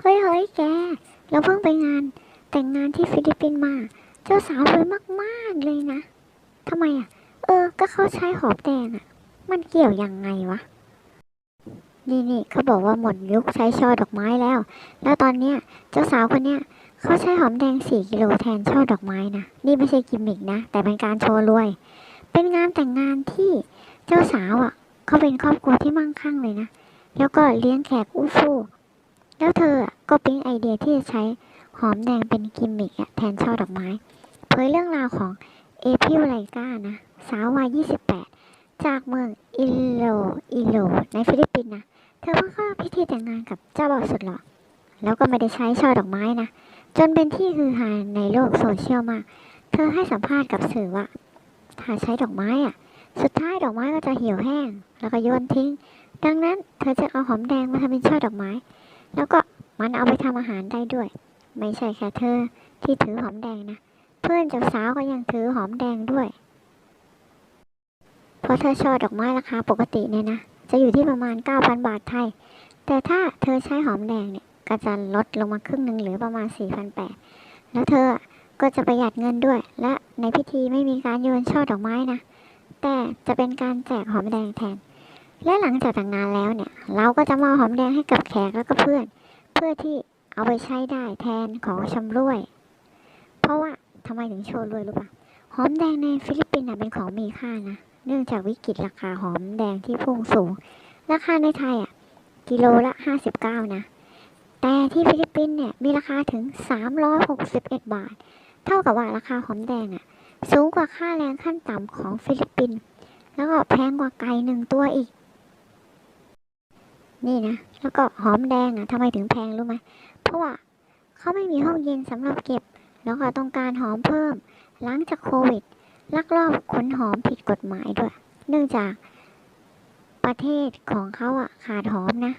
เฮ้ยเฮ้ยแก เราเพิ่งไปงาน แต่งงานที่ฟิลิปปินส์มา เจ้าสาวสวยมากๆเลยนะทำไมอะ เออ ก็เขาใช้หอมแดงอะ มันเกี่ยวยังไงวะ นี่นี่เขาบอกว่าหมดยุคใช้ช่อดอกไม้แล้ว แล้วตอนเนี้ยเจ้าสาวคนเนี้ยเขาใช้หอมแดงสี่กิโลแทนช่อดอกไม้นะ นี่ไม่ใช่กิมมิกนะ แต่เป็นการโชว์รวย เป็นงานแต่งงานที่เจ้าสาวอะเขาเป็นครอบครัวที่มั่งคั่งเลยนะ แล้วก็เลี้ยงแขกอู้ฟู่ แล้วเธอก็ปิ๊งไอเดียที่จะใช้หอมแดงเป็นกิมมิกแทนช่อดอกไม้ เผยเรื่องราวของเอพิวไลกานะ สาววัย 28 จากเมืองอิโลอิโล ในฟิลิปปินส์นะ เธอเพิ่งเข้าพิธีแต่งงานกับเจ้าบ่าวสุดหล่อแล้วก็ไม่ได้ใช้ช่อดอกไม้นะ จนเป็นที่ฮือฮาในโลกโซเชียลมาก เธอให้สัมภาษณ์กับสื่อว่า ถ้าใช้ดอกไม้อะ สุดท้ายดอกไม้ก็จะเหี่ยวแห้ง แล้วก็โยนทิ้ง ดังนั้นเธอจะเอาหอมแดงมาทำเป็นช่อดอกไม้ แล้วก็มันเอาไปทำอาหารได้ด้วย ไม่ใช่แค่เธอที่ถือหอมแดงนะ เพื่อนเจ้าสาวก็ยังถือหอมแดงด้วย เพราะเธอช่อดอกไม้ราคาปกติเนี่ยนะ จะอยู่ที่ประมาณ 9,000 บาทไทย แต่ถ้าเธอใช้หอมแดงเนี่ยก็จะลดลงมาครึ่งหนึ่งเหลือประมาณ 4,800 แล้วเธอก็จะประหยัดเงินด้วย และในพิธีไม่มีการโยนช่อดอกไม้นะ แต่จะเป็นการแจกหอมแดงแทน และหลังจากแต่งงานแล้วเนี่ย เราก็จะมอบหอมแดงให้กับแขกแล้วก็เพื่อน เพื่อที่เอาไปใช้ได้แทนของชำร่วย เพราะว่าทำไมถึงโชว์รวยรู้ปะหอมแดงในฟิลิปปินส์เป็นของมีค่านะ เนื่องจากวิกฤตราคาหอมแดงที่พุ่งสูง ราคาในไทยอะ กิโลละ 59 นะ แต่ที่ฟิลิปปินส์เนี่ยมีราคาถึง 361 บาท เท่ากับว่าราคาหอมแดงอะ สูงกว่าค่าแรงขั้นต่ำของฟิลิปปินส์แล้วก็แพงกว่าไก่หนึ่งตัวอีก นี่นะ แล้วก็หอมแดงอะทำไมถึงแพงรู้ไหม เพราะว่าเขาไม่มีห้องเย็นสำหรับเก็บ แล้วก็ต้องการหอมเพิ่ม หลังจากโควิด ลักลอบขนหอมผิดกฎหมายด้วย เนื่องจากประเทศของเขาอะขาดหอมนะ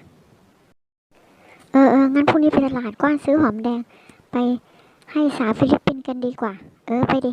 เออเอองั้นพรุ่งนี้ไปตลาดกว้านซื้อหอมแดง ไปให้สาวฟิลิปปินส์กันดีกว่า เออไปดิ